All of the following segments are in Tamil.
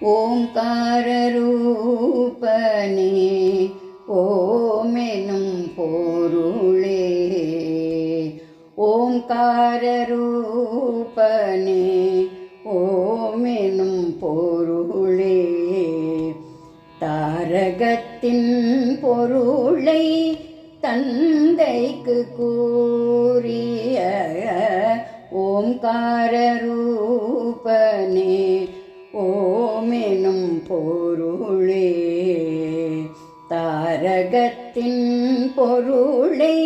ஓங்காரரூபனே ஓமெனும் பொருளே. ஓங்காரரூபனே ஓமெனும் பொருளே. தாரகத்தின் பொருளை தந்தைக்கு கூறிய ஓம்காரரூபனே பொருளே. தாரகத்தின் பொருளை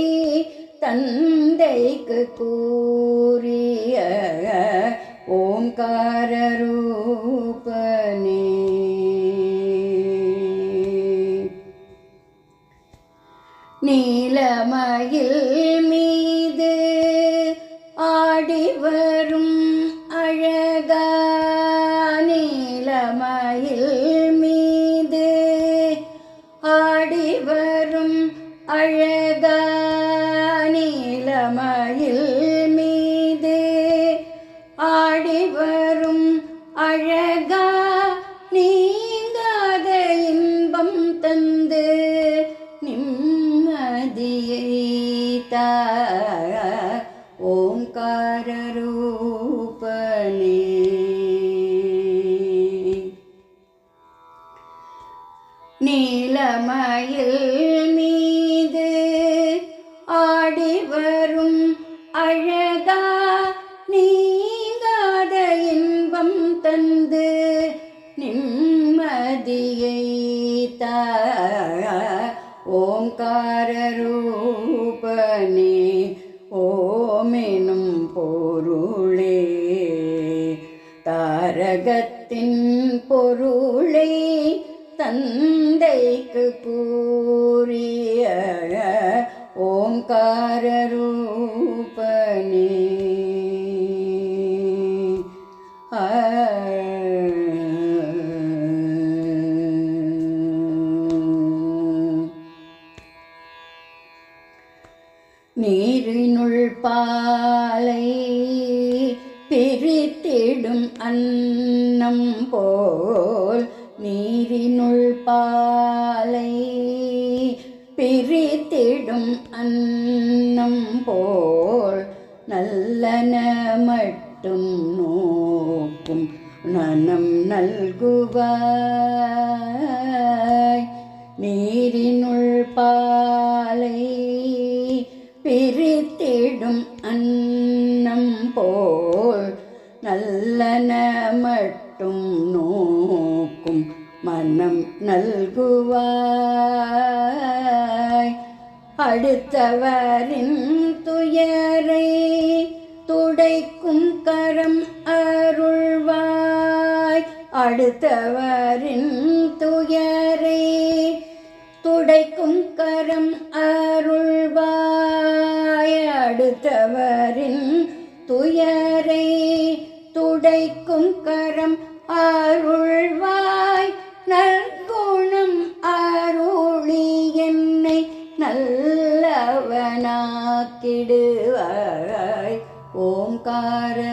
தந்தைக்கு கூறிய ஓம்காரரூபனே நீலமயில் மீது ஆடிவர் மயில் மீது ஆடி வரும் அழகா நீங்காத இன்பம் தந்து நிம்மதியை தா ஓங்காரரூபனே ஓமெனும் பொருளே தாரக தந்தைக்கு பூரிய ஓங்காரரூபனே ரூபனே. நீரினுள் பாலை பிரித்திடும் அன்னம் போல் நீரினுள் பாலை பிரித்திடும் அன்னம் போல் நல்லன மட்டும் நோக்கும் நனம் நல்குவாய். நீரினுள் பாலை பிரித்திடும் அன்னம் போல் நல்லன மட்டும் நோ நோக்கும் மனம் நல்குவாய். அடுத்தவரின் துயரை துடைக்கும் கரம் அருள்வாய். அடுத்தவரின் துயரை துடைக்கும் கரம் அருள்வாய். அடுத்தவரின் துயர் நல்லவனாக்கிடுவாய்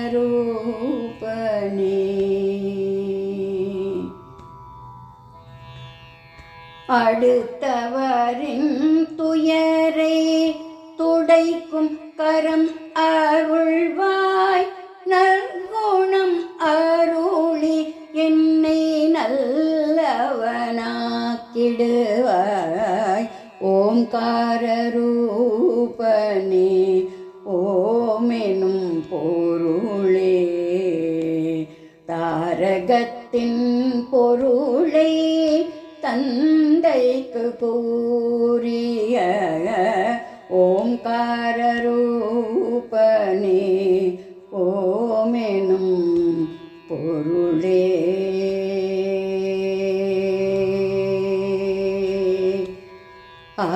அடுத்தவரின் துயரை துடைக்கும் கரம் அருள்வாய். நற்குணம் அருளி என்னை நல்லவனாக்கிடுவாய். ஓங்காரரூபனே தாரகத்தின் பொருளை தந்தைக்கு கூறிய ஓம்காரரூபனே ஓமெனும் பொருளே. ஆ